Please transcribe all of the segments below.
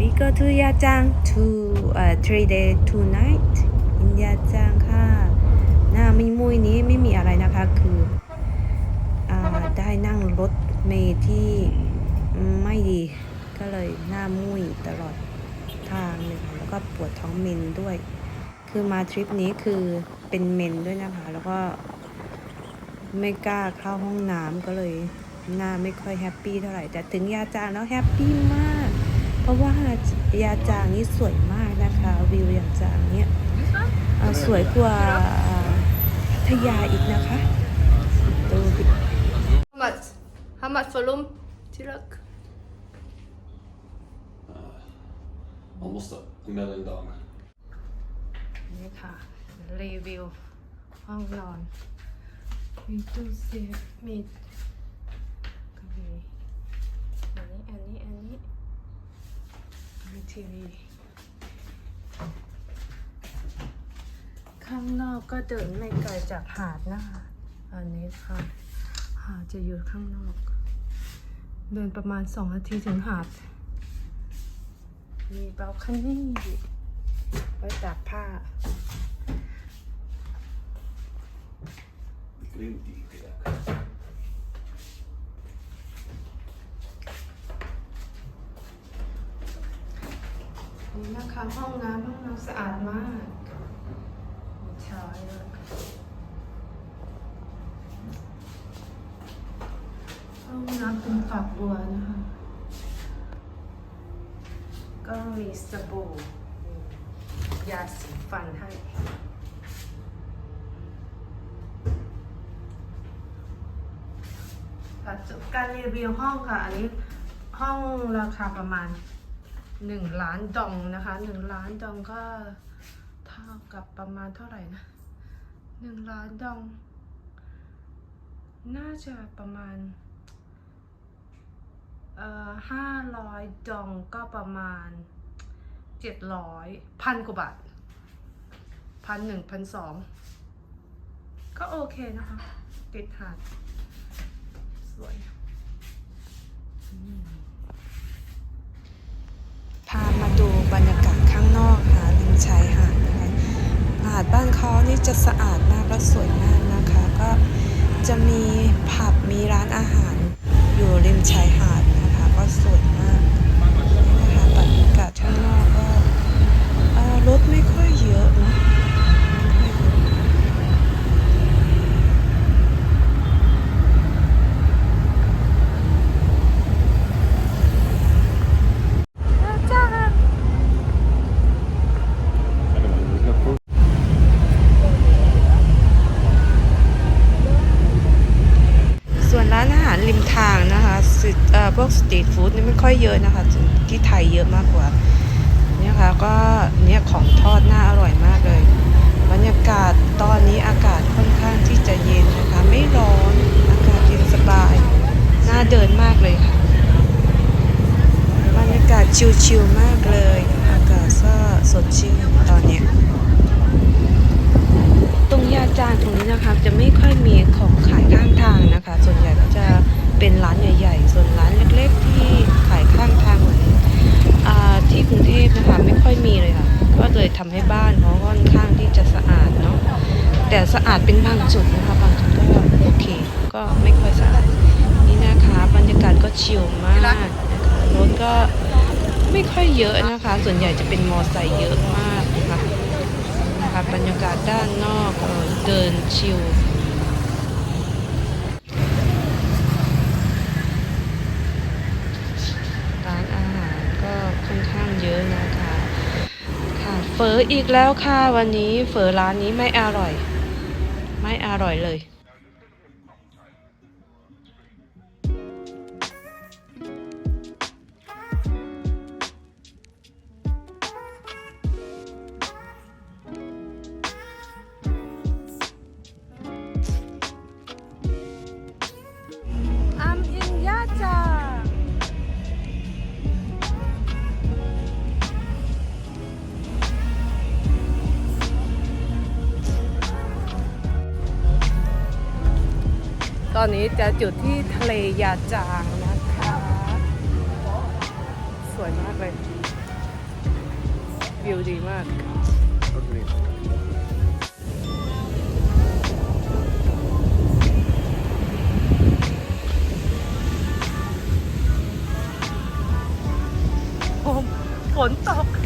we go to Yajang to uh, three day two night in Yajang ค่ะ หน้ามิมุยนี้ไม่มีอะไรนะคะคืออาได้นั่งรถเมล์ที่ไม่ดี ก็เลยหน้ามุยตลอดทางเลยค่ะแล้วก็ปวดท้องเมนด้วย คือมาทริปนี้คือเป็นเมนด้วยนะคะ แล้วก็ไม่กล้าเข้าห้องน้ำก็เลยหน้าไม่ค่อยแฮปปี้เท่าไหร่ แต่ถึงยาจางแล้วแฮปปี้มาก เพราะว่ายาจางนี้สวยมากนะคะ วิวยาจางเนี่ยเอ่อสวยกว่าพัทยาอีกนะคะดูดิ How much? How much for room? Tilak? Almost a million dollar. นี่ค่ะ รีวิว ห้องนอน มีตู้เซฟมีก็มีอันนี้ อันนี้ อันนี้มี ทีวี ข้างนอกก็เดินไม่ไกลจากหาดนะคะอันนี้ค่ะ หาดจะอยู่ข้างนอก เดินประมาณสองนาทีถึงหาด มีเบลคันนี่ไว้ตากผ้า นี่นะคะห้องน้ำห้องน้ำสะอาดมากมีชายด้วยห้องน้ำเป็นฝักบัวนะคะ ก็มีสบู่มียาสีฟันให้ค่ะจบการรีวิวห้องค่ะ อันนี้ห้องราคาประมาณ หนึ่งล้านดองนะคะหนึ่งล้านดองก็เท่ากับประมาณเท่าไหร่นะหนึ่งล้านดอง น่าจะประมาณเอ่อห้าร้อยดองก็ประมาณเจ็ดร้อยพันกว่าบาทพันหนึ่งพันสองก็โอเคนะคะ ติดหาดสวยพามาดูบรรยากาศข้างนอกค่ะริม ชายหาดนะคะหาดบ้านเขานี่จะสะอาดมากและสวยมากนะคะ ก็จะมีผับมีร้านอาหารอยู่ริมชายหาดนะคะ ก็สวยมากนะคะบรรยากาศข้างนอกก็รถไม่ค่อยเยอะนะไม่ค่อยเยอะ ส่วนร้านอาหารริมทางนะคะสตเอ่อพวก สตรีทฟู้ดนี่ไม่ค่อยเยอะนะคะที่ไทยเยอะมากกว่าเนี่ยค่ะก็เนี่ยของทอดน่าอร่อยมากเลย บรรยากาศตอนนี้อากาศค่อนข้างที่จะเย็นนะคะ ไม่ร้อนอากาศเย็นสบาย น่าเดินมากเลยค่ะ บรรยากาศชิลๆมากเลย อากาศก็สดชื่นตอนนี้ตรงยาจานตรงนี้นะคะจะไม่ค่อยมีของขายข้างทางนะคะส่วนร้านใหญ่ๆ ส่วนร้านเล็กๆที่ขายข้างทางเหมือนอ่าที่กรุงเทพนะคะไม่ค่อยมีเลยค่ะ ก็เลยทำให้บ้านเขาค่อนข้างที่จะสะอาดเนาะแต่ สะอาดเป็นบางจุดนะคะบางจุดก็โอเค ก็ไม่ค่อยสะอาดนี่นะคะบรรยากาศก็ชิลมากนะคะรถก็ไม่ค่อยเยอะนะคะ ส่วนใหญ่จะเป็นมอไซค์เยอะมากนะคะค่ะบรรยากาศด้านนอกเออเดินชิลร้านอาหารก็ค่อนข้างเยอะนะคะค่ะเฝออีกแล้วค่ะวันนี้เฝอร้านนี้ไม่อร่อย ไม่อร่อยเลย อนนี้จะจุดที่ทะเลยาจางนะคะ สวยมากเลย วิวดีมากฝนตก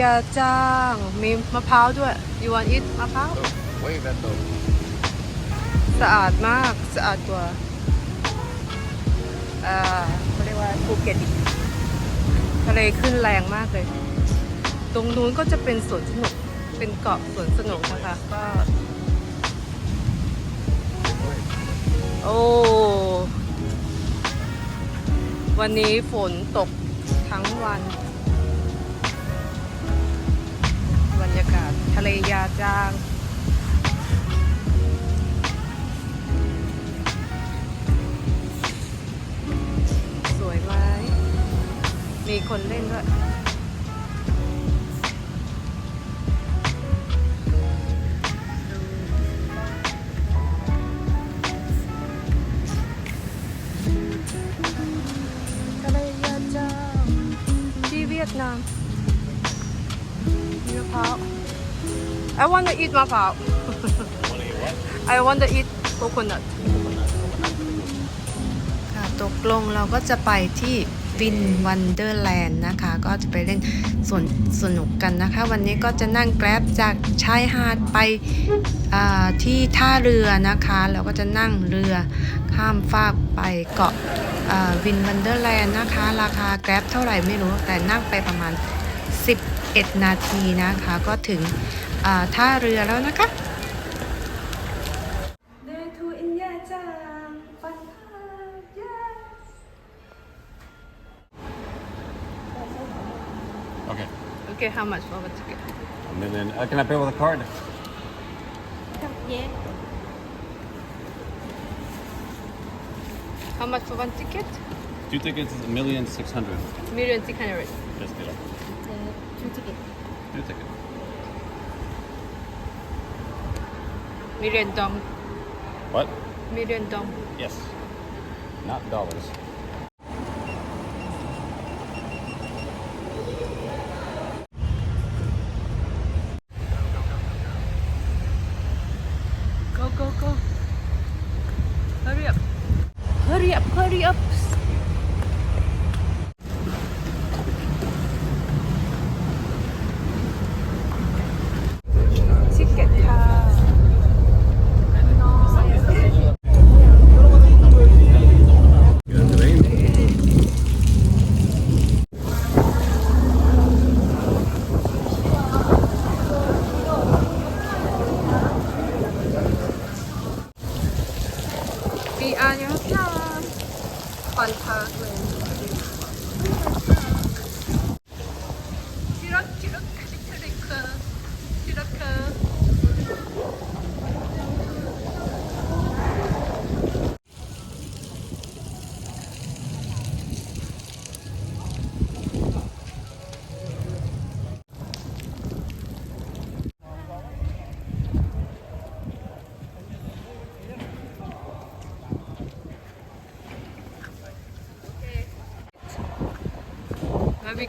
ยาจ้าง มีมะพร้าวด้วย you want eat มะพร้าว wave that dog. สะอาดมาก สะอาดกว่าเอ่อเขาเรียกว่าภูเก็ตอีกทะเลขึ้นแรงมากเลย ตรงนู้นก็จะเป็นสวนสนุก เป็นเกาะสวนสนุกนะคะ ก็ โอ้ วันนี้ฝนตกทั้งวัน รยากาศทะเลยาจางสวยไหมมีคนเล่นด้วย I want to eat มะพร้า I want to eat coconut ค่ะตกลงเราก็จะไปที่ฟินวันเดอร์แลนด์นะคะ ก็จะไปเล่นสวนสนุกกันนะคะ วันนี้ก็จะนั่งแกร็บจากชายหาดไปที่ท่าเรือนะคะแล้วก็จะนั่งเรือข้ามฟากไปเกาะวินวันเดอร์แลนด์นะคะ ราคาแกร็บเท่าไหร่ไม่รู้แต่นั่งไปประมาณ 11 นาทีนะคะ ก็ถึง ท่าเรือแล้วนะคะ Day to India จังปันพา yes Okay. Okay how much for the ticket And then, then uh, can I pay with a card? yeah how much for one ticket Two tickets is a million six hundred. million six hundred Yes, deal. two ticket Two tickets. Million dong What? million dong Yes. Not dollars.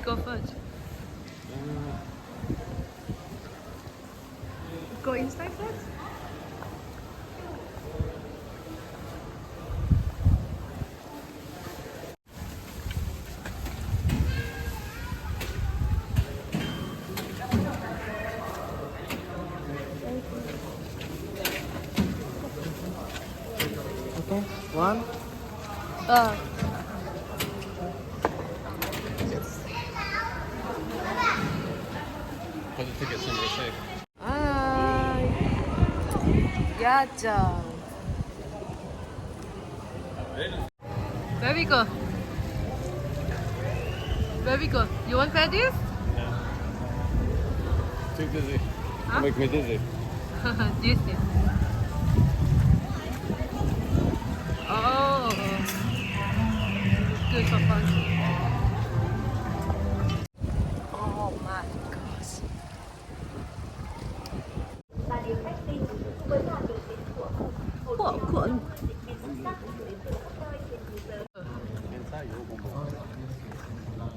Go first? Go inside first? Okay, one. Uh. Yajang. Very good. Very good. You want try this? Too dizzy. Huh? Make me dizzy. this yeah. Oh. Good for fun. Oh my gosh. Của của Inside your bomb.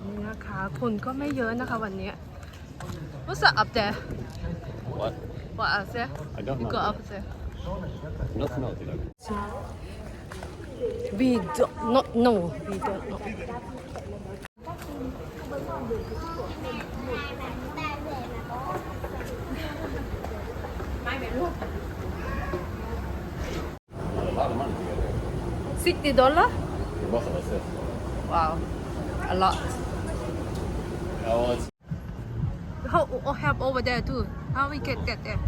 นี่นะคะคนก็ ไม่เยอะนะคะวันนี้ What's that up there? What? What up there? I don't You know. go up there. Nothing else, you know. We do not know. We don't know. A lot of money together. Sixty dollar? For both of us, yes. Wow, a lot. Oh, well, it's How oh, help over there too? How we can get there?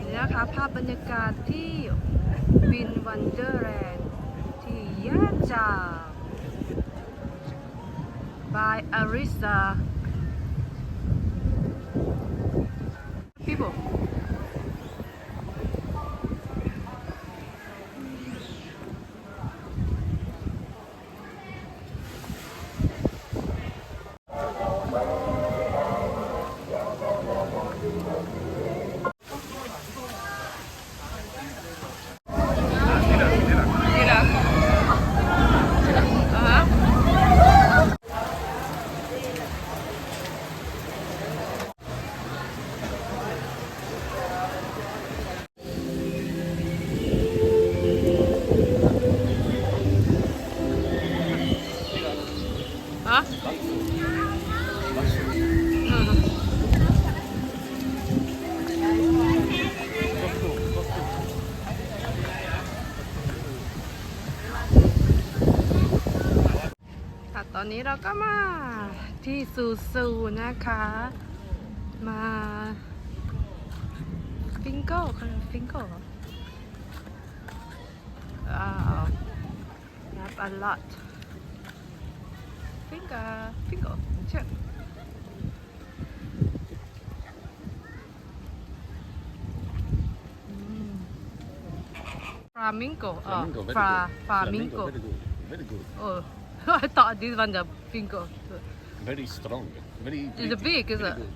นี่นะคะภาพบรรยากาศที่วินวันเดอร์แลนด์ที่ยะจา by Arisa นนี้เราก็มาที่ซูซูนะคะ มาฟิงโก้ค่ะฟิงโก้ว้าวนับ a lot ฟิงโก้ฟิงโก้เช็คฟลามิงโกอ๋อ Flamingo, very ฟลา good. ฟลามิงโก Very good. Very good. Oh, I thought this ones the finger. Very strong. Very It's pretty. big, is it? good.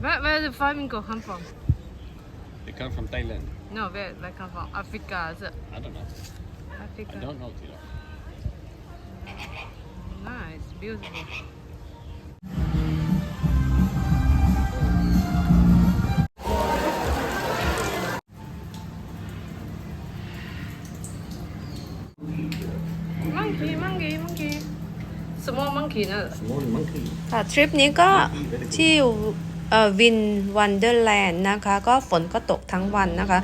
Where where the flamingo come from? They come from Thailand. No, where where come from? Africa, is it? I don't know. Africa. I don't know, Tila. Mm, nice, beautiful. Small monkey, no? Small monkey. ค่ะทริปนี้ก็ที่เอ่อวินวันเดอร์แลนด์นะคะ ก็ฝนก็ตกทั้งวันนะคะ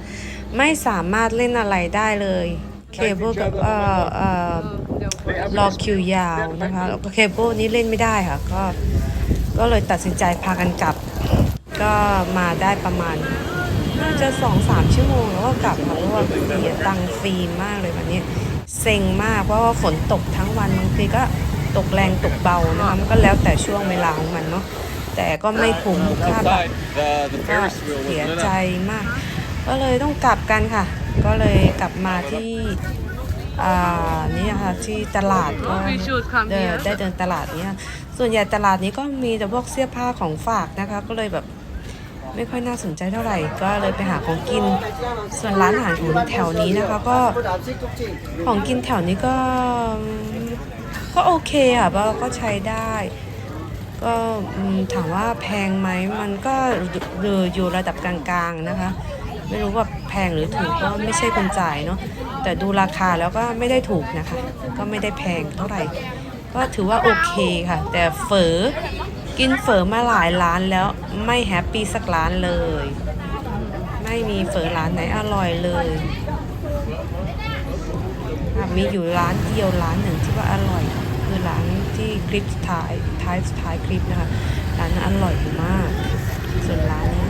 ไม่สามารถเล่นอะไรได้เลยเคเบิลกับเอ่อเอ่อรอคิวยาวนะคะแล้วก็เคเบิลนี้เล่นไม่ได้ค่ะ ก็ก็เลยตัดสินใจพากันกลับ ก็มาได้ประมาณน่าจะสองสามชั่วโมงแล้วก็กลับค่ะเพราะว่าเสียตังค์ฟรีมากเลยวันนี้ เซ็งมากเพราะว่าฝนตกทั้งวันบางทีก็ ตกแรงตกเบานะคะมันก็แล้วแต่ช่วงเวลาของมันเนาะแต่ก็ไม่คุ้มค่าบัตร Outside, the, the ก็ Ferris wheel was เสีย lit ใจ up. มาก ก็เลยต้องกลับกันค่ะ ก็เลยกลับมาที่อ่านี่นะคะที่ตลาดก็ We should come เดิน here. ได้เดินตลาดเนี้ยส่วนใหญ่ตลาดนี้ก็มีแต่พวกเสื้อผ้าของฝากนะคะ ก็เลยแบบไม่ค่อยน่าสนใจเท่าไหร่ ก็เลยไปหาของกิน ส่วนร้านอาหารของแถวนี้นะคะ ก็ของกินแถวนี้ก็ ก็โอเคค่ะก็ก็ใช้ได้ ก็ถามว่าแพงไหมมันก็หรืออยู่ระดับกลางๆนะคะ ไม่รู้ว่าแพงหรือถูกก็ไม่ใช่คนจ่ายเนาะแต่ดูราคาแล้วก็ไม่ได้ถูกนะคะ ก็ไม่ได้แพงเท่าไหร่ ก็ถือว่าโอเคค่ะ แต่เฝอกินเฝอมาหลายร้านแล้วไม่แฮปปี้สักร้านเลย ไม่มีเฝอร้านไหนอร่อยเลยมีอยู่ร้านเดียวร้านหนึ่งที่ว่าอร่อย ร้านที่คลิปถ่ายท้ายท้ายคลิปนะคะร้านนั้นอร่อยมาก ส่วนร้านนี้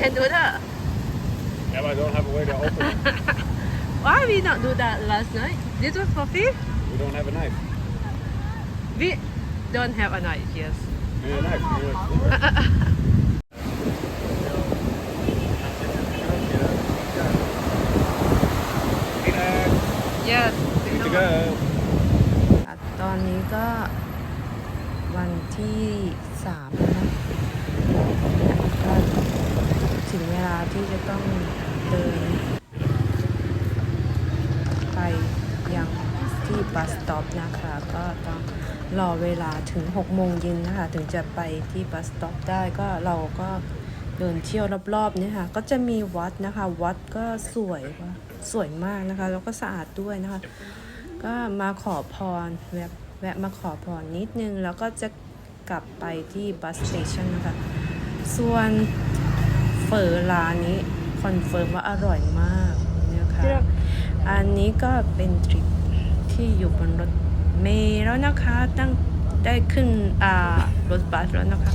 can do that. Yeah, but I don't have a way to open it. Why we not do that last night? This was for free? We don't have a knife. We don't have a knife, yes. Need a knife. Need a Yes ถึงเวลาที่จะต้องเดิน ไปยังที่บัสสต็อปนะคะ ก็ต้องรอเวลาถึง 6 โมงเย็นนะคะ ถึงจะไปที่บัสสต็อปได้ก็เราก็เดินเที่ยวรอบๆเนี่ยค่ะ ก็จะมีวัดนะคะ วัดก็สวยว่าสวยมากนะคะ แล้วก็สะอาดด้วยนะคะ ก็มาขอพรแวะแวะมาขอพรนิดนึง แล้วก็จะกลับไปที่บัสสเตชันนะคะ ส่วน เฟอร์ร้านนี้คอนเฟิร์มว่าอร่อยมากนะคะอันนี้ก็เป็นทริปที่อยู่บนรถเมล์แล้วนะคะตั้งได้ขึ้นอ่ารถบัสแล้วนะคะค่ะ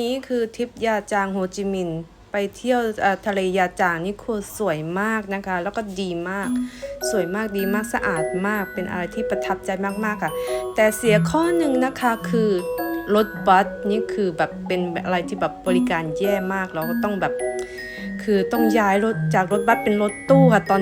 นี้คือทริปยาจางโฮจิมินห์ไปเที่ยวทะเลยาจางนี่คือสวยมากนะคะ แล้วก็ดีมาก สวยมากดีมากสะอาดมาก เป็นอะไรที่ประทับใจมากๆค่ะ แต่เสียข้อหนึ่งนะคะคือรถบัสนี่คือแบบเป็นอะไรที่แบบบริการแย่มากเราก็ต้องแบบ คือต้องย้ายรถจากรถบัสเป็นรถตู้ค่ะตอน